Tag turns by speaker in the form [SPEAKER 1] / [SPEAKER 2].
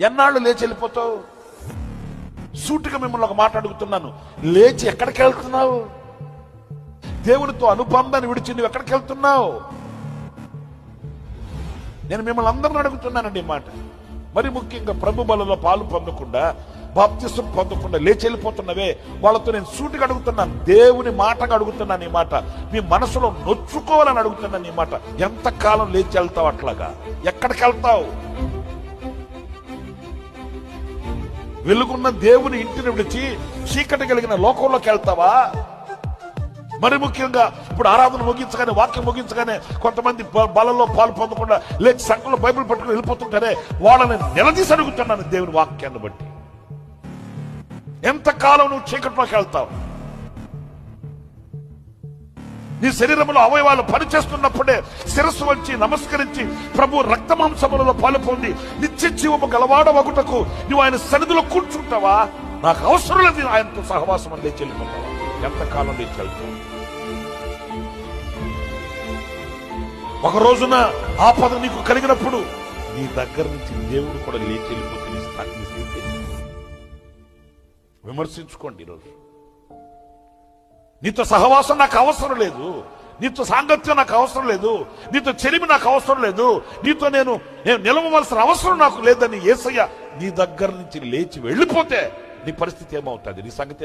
[SPEAKER 1] ఎన్నాళ్ళు లేచి వెళ్ళిపోతావు? సూటిగా మిమ్మల్ని ఒక మాట అడుగుతున్నాను. లేచి ఎక్కడికి వెళ్తున్నావు? దేవునితో అనుబంధాన్ని విడిచి నువ్వు ఎక్కడికి వెళ్తున్నావు? నేను మిమ్మల్ని అందరిని అడుగుతున్నానండి ఈ మాట. మరి ముఖ్యంగా ప్రభు బలలో పాలు పొందకుండా బాప్తిసం పొందకుండా లేచి వెళ్ళిపోతున్నవే. వాళ్ళతో నేను సూటిగా అడుగుతున్నాను. దేవుని మాటగా అడుగుతున్నాను ఈ మాట. మీ మనసులో నొచ్చుకోవాలని అడుగుతున్నాను ఈ మాట. ఎంతకాలం లేచి వెళ్తావు అట్లాగా? ఎక్కడికి వెళ్తావు? వెలుగున్న దేవుని ఇంటిని విడిచి చీకటి కలిగిన లోకంలోకి వెళ్తావా? మరి ముఖ్యంగా ఇప్పుడు ఆరాధన ముగించగానే వాక్యం ముగించగానే కొంతమంది బలంలో పాలు పొందకుండా లేచి సంఘంలో బైబిల్ పట్టుకుని వెళ్ళిపోతుంటారే వాళ్ళని నిలదీసి అడుగుతున్నాను దేవుని వాక్యాన్ని బట్టి. ఎంతకాలం నువ్వు చీకట్లోకి వెళ్తావు? నీ శరీరంలో అవయవాలు పనిచేస్తున్నప్పుడే శిరస్సు వంచి నమస్కరించి ప్రభు రక్తమాంసములలో పాలు పొంది నిత్య జీవము గలవాడ వగుటకు నువ్వు ఆయన సన్నిధిలో కూర్చుంటావా? నాకు అవసరం లేదు ఆయనతో సహవాసం అని చెల్లిపోతావా? ఎంతకాలం లేచి వెళ్తావు ఒక రోజున ఆపద నీకు కలిగినప్పుడు నీ దగ్గర నుంచి దేవుడు కూడా లేచి వెళ్ళిపోతే విమర్శించుకోండి ఈరోజు. నీతో సహవాసం నాకు అవసరం లేదు. నీతో సాంగత్యం నాకు అవసరం లేదు. నీతో చెలిమి నాకు అవసరం లేదు. నీతో నేను నేను నిలవవలసిన అవసరం నాకు లేదని ఏసయ్య నీ దగ్గర నుంచి లేచి వెళ్ళిపోతే నీ పరిస్థితి ఏమవుతుంది? నీ సంగతి